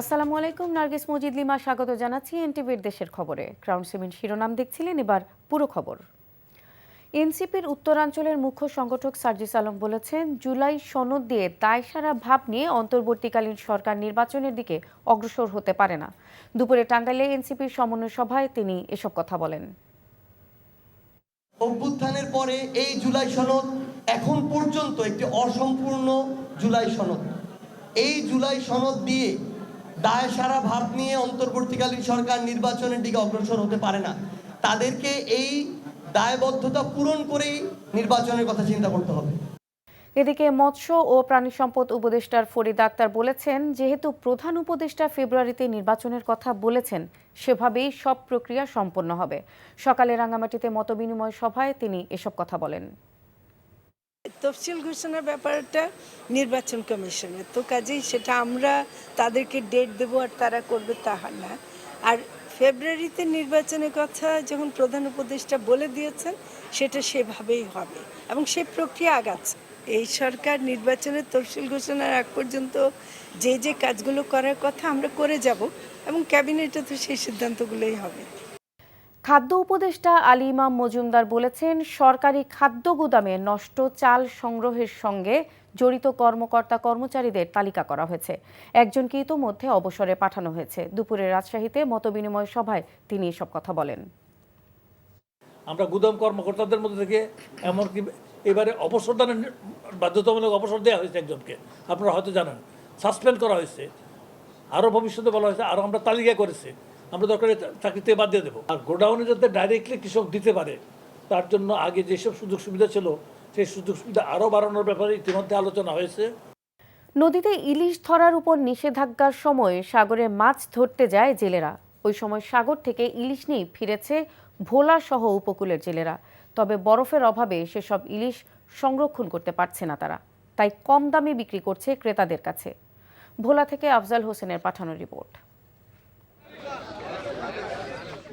আসসালামু আলাইকুম, নার্গিস মজিদ লিমা স্বাগত জানাচ্ছি এনটিভির দেশের খবরে। ক্রাউন সেভেন শিরোনাম দেখছিলেন, এবার পুরো খবর। এনসিপির উত্তরাঞ্চলের মুখ্য সংগঠক সার্জিস আলম বলেছেন, জুলাই সনদ দিয়ে দায়সারা ভাব নিয়ে অন্তর্বর্তীকালীন সরকার নির্বাচনের দিকে অগ্রসর হতে পারে না। দুপুরে টাঙ্গাইলে এনসিপির সমন্বয় সভায় তিনি এসব কথা বলেন। অভ্যুত্থানের পরে এই জুলাই সনদ এখন পর্যন্ত একটি অসম্পূর্ণ জুলাই সনদ। এই জুলাই সনদ দিয়ে দায় সারা ভাব নিয়ে অন্তর্বর্তীকালীন সরকার নির্বাচনের দিকে অগ্রসর হতে পারে না। তাদেরকে এই দায়বদ্ধতা পূরণ করেই নির্বাচনের কথা চিন্তা করতে হবে। এদিকে মৎস্য ও প্রাণী সম্পদ উপদেষ্টার ফরিদ আক্তার বলেছেন, যেহেতু প্রধান উপদেষ্টা ফেব্রুয়ারিতে নির্বাচনের কথা বলেছেন, সেভাবেই সব প্রক্রিয়া সম্পন্ন হবে। সকালে রাঙ্গামাটিতে মতবিনিময় সভায় তিনি এসব কথা বলেন। তফসিল ঘোষণার ব্যাপারটা নির্বাচন কমিশনের। তো কাজেই সেটা আমরা তাদেরকে ডেট দেবো আর তারা করবে তাহা না। আর ফেব্রুয়ারিতে নির্বাচনের কথা যখন প্রধান উপদেষ্টা বলে দিয়েছেন, সেটা সেভাবেই হবে এবং সে প্রক্রিয়া আগাচ্ছে। এই সরকার নির্বাচনের তফসিল ঘোষণার আগ পর্যন্ত যে যে কাজগুলো করার কথা আমরা করে যাব এবং ক্যাবিনেটে তো সেই সিদ্ধান্তগুলোই হবে। খাদ্য উপদেষ্টা আলী ইমাম মজুমদার বলেছেন, সরকারি খাদ্য গুদামে নষ্ট চাল সংগ্রহের সঙ্গে জড়িত কর্মকর্তা কর্মচারীদের তালিকা করা হয়েছে। একজনকে ইতোমধ্যে অবসরে পাঠানো হয়েছে। দুপুরে রাজশাহীতে মতবিনিময় সভায় তিনি এসব কথা বলেন। আমরা গুদাম কর্মকর্তাদের মধ্যে থেকে এমনকি এবারে অবসর দানের বাধ্যতামূলক অবসর দেওয়া হয়েছে একজনকে। আপনারা হয়তো জানেন, সাসপেন্ড করা হয়েছে। আরও ভবিষ্যতে বলা হয়েছে, আরও আমরা তালিকা করেছি। আমরা দরকারে চাকরিতে বাদ দিয়ে দেবো। আর গোডাউনে যাতে ডাইরেক্টলি কৃষক দিতে পারে, তার জন্য আগে যেসব সুযোগ সুবিধা ছিল, সেই সুযোগ সুবিধা আরও বাড়ানোর ব্যাপারে ইতিমধ্যে আলোচনা হয়েছে। নদীতে ইলিশ ধরার উপর নিষেধাজ্ঞার সময় সাগরে মাছ ধরতে যায় জেলেরা। ওই সময় সাগর থেকে ইলিশ নিয়ে ফিরেছে ভোলা সহ উপকূলের জেলেরা। তবে বরফের অভাবে সেসব ইলিশ সংরক্ষণ করতে পারছে না তারা। তাই কম দামে বিক্রি করছে ক্রেতাদের কাছে। ভোলা থেকে আফজাল হোসেনের পাঠানো রিপোর্ট।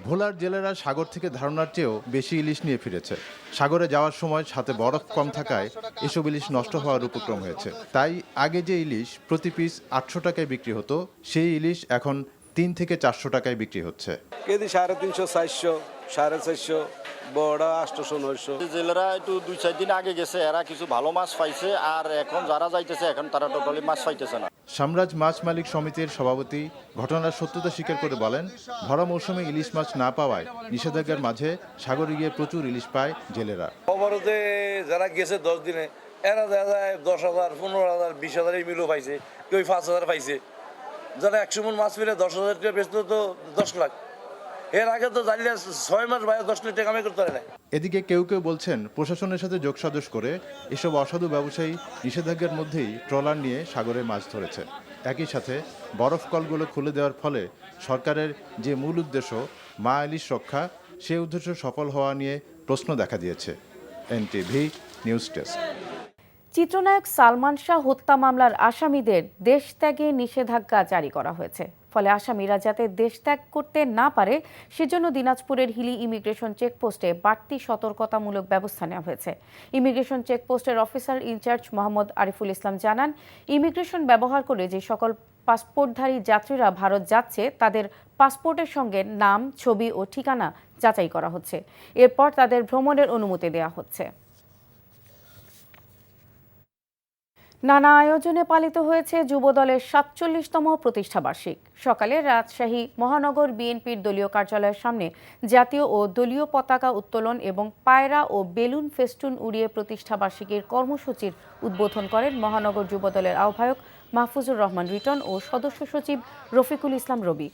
ভোলার জেলেরা সাগর থেকে ধারণার চেয়েও বেশি ইলিশ নিয়ে ফিরেছে। সাগরে যাওয়ার সময় সাথে বরফ কম থাকায় এসব ইলিশ নষ্ট হওয়ার উপক্রম হয়েছে। তাই আগে যে ইলিশ প্রতি পিস আটশো টাকায় বিক্রি হতো সেই ইলিশ এখন তিন থেকে চারশো টাকায় বিক্রি হচ্ছে। কেজি সাড়ে তিনশো চারশো সাড়ে চারশো বড় আটশোশো নয়শো। জেলেরা একটু দুই চার দিন আগে গেছে এরা কিছু ভালো মাছ পাইছে আর এখন যারা যাইতেছে এখন তারা টোটালি মাছ পাইতেছে না। সাম্রাজ মাছ মালিক সমিতির সভাপতি ঘটনার সত্যতা স্বীকার করে বলেন, ভরা মৌসুমে ইলিশ মাছ না পাওয়ায় নিষেধাজ্ঞার মাঝে সাগরে গিয়ে প্রচুর ইলিশ পায় জেলেরা। অবরোধে যারা গেছে দশ দিনে, এরা দেখা যায় দশ হাজার, পনেরো হাজার, বিশ হাজার এই মিলও পাইছে, কেউ পাঁচ হাজার পাইছে। যারা একশো মন মাছ পেলে দশ হাজার টাকা বেচতো তো দশ লাখ। এর আগে তো জানলে ছয় মাস বাইরে দশ লাখ টাকা কামাই করতে পারে না এদিকে কেউ কেউ বলছেন প্রশাসনের সাথে যোগসাজশ করে এসব অসাধু ব্যবসায়ী নিষেধাজ্ঞার মধ্যেই ট্রলার নিয়ে সাগরে মাছ ধরেছে। একই সাথে বরফ কলগুলো খুলে দেওয়ার ফলে সরকারের যে মূল উদ্দেশ্য মা ইলিশ রক্ষা সে উদ্দেশ্য সফল হওয়া নিয়ে প্রশ্ন দেখা দিয়েছে। NTV news desk. চিত্রনায়ক সালমান শাহ হত্যা মামলার আসামিদের দেশ ত্যাগে নিষেধাজ্ঞা জারি করা হয়েছে। ফলে আসামিরা যাতে দেশ ত্যাগ করতে না পারে, সেজন্য দিনাজপুরের হিলি ইমিগ্রেশন চেকপোস্টে বাড়তি সতর্কতামূলক ব্যবস্থা নেওয়া হয়েছে। Immigration চেকপোস্টের officer in charge Mohammad Ariful Islam জানান, ইমিগ্রেশন ব্যবহার করে যে সকল পাসপোর্টধারী যাত্রীরা ভারত যাচ্ছে, তাদের পাসপোর্টের সঙ্গে নাম, ছবি ও ঠিকানা যাচাই করা হচ্ছে। এরপর তাদের ভ্রমণের অনুমতি দেওয়া হচ্ছে। নানা আয়োজনে পালিত হয়েছে যুবদলের সাতচল্লিশতম প্রতিষ্ঠাবার্ষিক সকালে রাজশাহী মহানগর বিএনপির দলীয় কার্যালয়ের সামনে জাতীয় ও দলীয় পতাকা উত্তোলন এবং পায়রা ও বেলুন ফেস্টুন উড়িয়ে প্রতিষ্ঠাবার্ষিকীর কর্মসূচির উদ্বোধন করেন মহানগর যুবদলের আহ্বায়ক মাহফুজুর রহমান রিটন ও সদস্য সচিব রফিকুল ইসলাম রবি।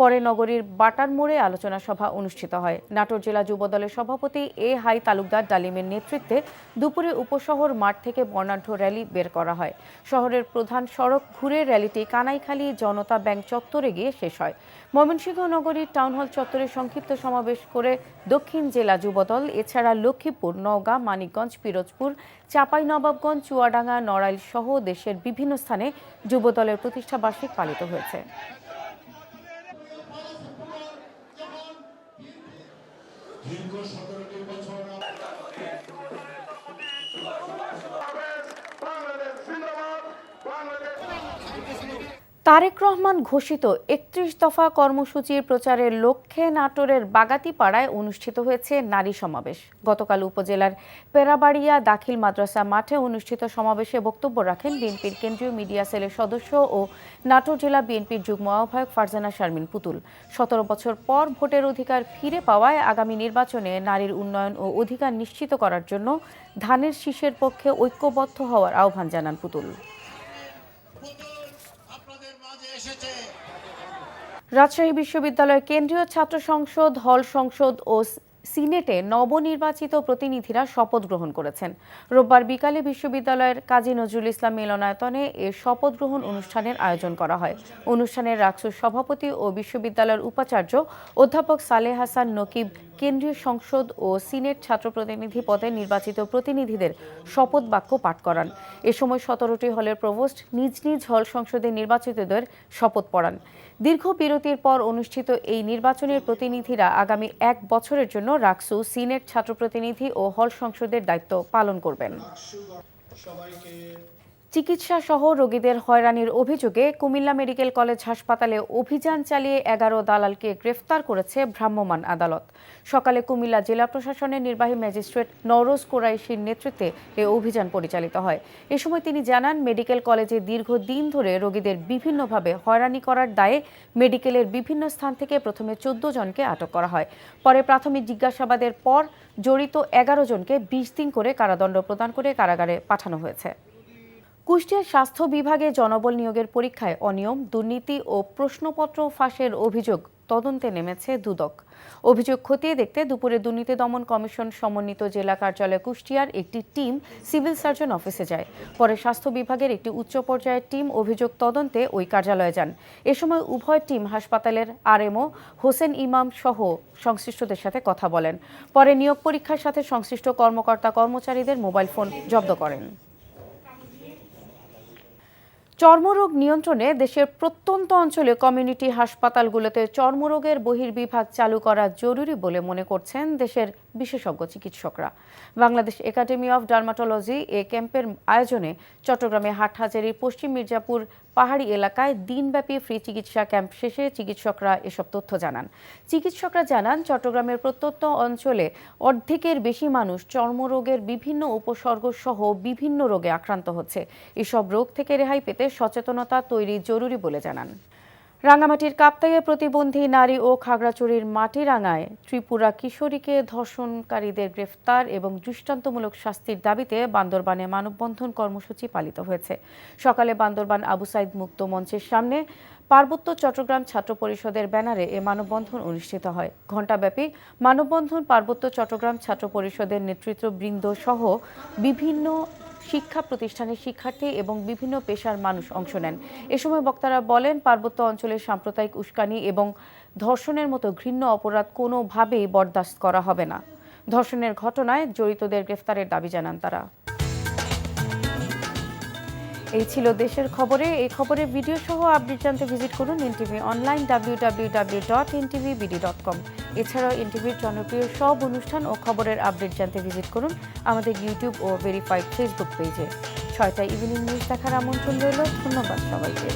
পরে নগরীর বাটার মোড়ে আলোচনা সভা অনুষ্ঠিত হয়। নাটোর জেলা যুবদলের সভাপতি এ হাই তালুকদার ডালিমের নেতৃত্বে দুপুরে উপশহর মাঠ থেকে বর্ণাঢ্য র্যালি বের করা হয়। শহরের প্রধান সড়ক ঘুরে র্যালিটি কানাইখালী জনতা ব্যাংক চত্বরে গিয়ে শেষ হয়। ময়মনসিংহ নগরীর টাউন হল চত্বরে সংক্ষিপ্ত সমাবেশ করে দক্ষিণ জেলা যুবদল এছাড়া লক্ষ্মীপুর, নওগাঁ, মানিকগঞ্জ, পিরোজপুর চাঁপাইনবাবগঞ্জ চুয়াডাঙ্গা, নড়াইল সহ দেশের বিভিন্ন স্থানে যুবদলের প্রতিষ্ঠা বার্ষিক পালিত হয়েছে। তারেক রহমান ঘোষিত একত্রিশ দফা কর্মসূচির প্রচারের লক্ষ্যে নাটোরের বাগাতিপাড়ায় অনুষ্ঠিত হয়েছে নারী সমাবেশ। গতকাল উপজেলার পেরাবাড়িয়া দাখিল মাদ্রাসা মাঠে অনুষ্ঠিত সমাবেশে বক্তব্য রাখেন বিএনপির কেন্দ্রীয় মিডিয়া সেলের সদস্য ও নাটোর জেলা বিএনপির যুগ্ম আহ্বায়ক ফারজানা শারমিন পুতুল। সতেরো বছর পর ভোটের অধিকার ফিরে পাওয়ায় আগামী নির্বাচনে নারীর উন্নয়ন ও অধিকার নিশ্চিত করার জন্য ধানের শীষের পক্ষে ঐক্যবদ্ধ হওয়ার আহ্বান জানান পুতুল। রাজশাহী বিশ্ববিদ্যালয়ের কেন্দ্রীয় ছাত্র সংসদ, হল সংসদ ও সিনেটে নবনির্বাচিত প্রতিনিধিরা শপথ গ্রহণ করেছেন। রোববার বিকালে বিশ্ববিদ্যালয়ের কাজী নজরুল ইসলাম মিলনায়তনে এ শপথ গ্রহণ অনুষ্ঠানের আয়োজন করা হয়। অনুষ্ঠানে রাকসুর সভাপতি ও বিশ্ববিদ্যালয়ের উপাচার্য অধ্যাপক সালেহ হাসান নকিব, কেন্দ্রীয় সংসদ ও সিনেট ছাত্র প্রতিনিধি পদে নির্বাচিত প্রতিনিধিদের শপথ বাক্য পাঠ করান। এ সময় সতেরোটি হলের প্রভোস্ট নিজ নিজ হল সংসদে নির্বাচিতদের শপথ পড়ান। দীর্ঘ বিরতির পর অনুষ্ঠিত এই নির্বাচনের প্রতিনিধিরা আগামী এক বছরের জন্য রাকসু সিনেট ছাত্র প্রতিনিধি ও হল সংসদের দায়িত্ব পালন করবেন। চিকিৎসা সহ রোগীদের হয়রানির অভিযোগে কুমিল্লা মেডিকেল কলেজ হাসপাতালে অভিযান চালিয়ে এগারো দালালকে গ্রেফতার করেছে ভ্রাম্যমাণ আদালত। সকালে কুমিল্লা জেলা প্রশাসনের নির্বাহী ম্যাজিস্ট্রেট নওরোজ কোরাইশির নেতৃত্বে এ অভিযান পরিচালিত হয়। এ সময় তিনি জানান, মেডিকেল কলেজে দীর্ঘদিন ধরে রোগীদের বিভিন্নভাবে হয়রানি করার দায়ে মেডিকেলের বিভিন্ন স্থান থেকে প্রথমে চোদ্দ জনকে আটক করা হয়। পরে প্রাথমিক জিজ্ঞাসাবাদের পর জড়িত এগারো জনকে বিশ দিন করে কারাদণ্ড প্রদান করে কারাগারে পাঠানো হয়েছে। কুষ্টিয়ার স্বাস্থ্য বিভাগে জনবল নিয়োগের পরীক্ষায় অনিয়ম, দুর্নীতি ও প্রশ্নপত্র ফাঁসের অভিযোগ তদন্তে নেমেছে দুদক। অভিযোগ খতিয়ে দেখতে দুপুরে দুর্নীতি দমন কমিশন সমন্বিত জেলা কার্যালয় কুষ্টিয়ার একটি টিম সিভিল সার্জন অফিসে যায়। পরে স্বাস্থ্য বিভাগের একটি উচ্চ পর্যায়ের টিম অভিযোগ তদন্তে ওই কার্যালয়ে যান। এ সময় উভয় টিম হাসপাতালের আরএমও হোসেন ইমাম সহ সংশ্লিষ্টদের সাথে কথা বলেন। পরে নিয়োগ পরীক্ষার সাথে সংশ্লিষ্ট কর্মকর্তা কর্মচারীদের মোবাইল ফোন জব্দ করেন। চর্মরোগ নিয়ন্ত্রণে দেশের প্রত্যন্ত অঞ্চলে কমিউনিটি হাসপাতালগুলোতে চর্মরোগের বহির্বিভাগ চালু করা জরুরি বলে মনে করছেন দেশের বিশেষজ্ঞ চিকিৎসকরা। বাংলাদেশ একাডেমি অফ ডার্মাটোলজি এ ক্যাম্পের আয়োজনে চট্টগ্রামে হাটহাজারির পশ্চিম মির্জাপুর পাহাড়ি এলাকায় দিনব্যাপী ফ্রি চিকিৎসা ক্যাম্প শেষে চিকিৎসকরা এসব তথ্য জানান। চিকিৎসকরা জানান, চট্টগ্রামের প্রত্যন্ত অঞ্চলে অর্ধেকের বেশি মানুষ চর্মরোগের বিভিন্ন উপসর্গ সহ বিভিন্ন রোগে আক্রান্ত হচ্ছে। এসব রোগ থেকে রেহাই পেতে সচেতনতা তৈরি জরুরি বলে জানান। রাঙামাটির কাপ্তাইয়ে প্রতিবন্ধী নারী ও খাগড়াছড়ির মাটিরাঙ্গায় ত্রিপুরা কিশোরীকে ধর্ষণকারীদের গ্রেফতার এবং দৃষ্টান্তমূলক শাস্তির দাবিতে বান্দরবানে মানববন্ধন কর্মসূচি পালিত হয়েছে। সকালে বান্দরবান আবু সাইদ মুক্ত মঞ্চের সামনে পার্বত্য চট্টগ্রাম ছাত্র পরিষদের ব্যানারে এ মানববন্ধন অনুষ্ঠিত হয়। ঘণ্টাব্যাপী মানববন্ধন পার্বত্য চট্টগ্রাম ছাত্র পরিষদের নেতৃত্ববৃন্দ সহ বিভিন্ন শিক্ষা প্রতিষ্ঠানের শিক্ষার্থী এবং বিভিন্ন পেশার মানুষ অংশ নেন। এ সময় বক্তারা বলেন, পার্বত্য অঞ্চলের সাম্প্রদায়িক উস্কানি এবং ধর্ষণের মতো ঘৃণ্য অপরাধ কোনোভাবেই বরদাস্ত করা হবে না। ধর্ষণের ঘটনায় জড়িতদের গ্রেফতারের দাবি জানান তারা। এই ছিল দেশের খবরে। এই খবরের ভিডিও সহ আপডেট জানতে ভিজিট করুন NTV online W W W dot NTV BD dot com এছাড়াও এনটিভির জনপ্রিয় সব অনুষ্ঠান ও খবরের আপডেট জানতে ভিজিট করুন আমাদের ইউটিউব ও ভেরিফাইড ফেসবুক পেজে ছয়টা ইভিনিং নিউজ দেখার আমন্ত্রণ রইল। ধন্যবাদ সবাইকে।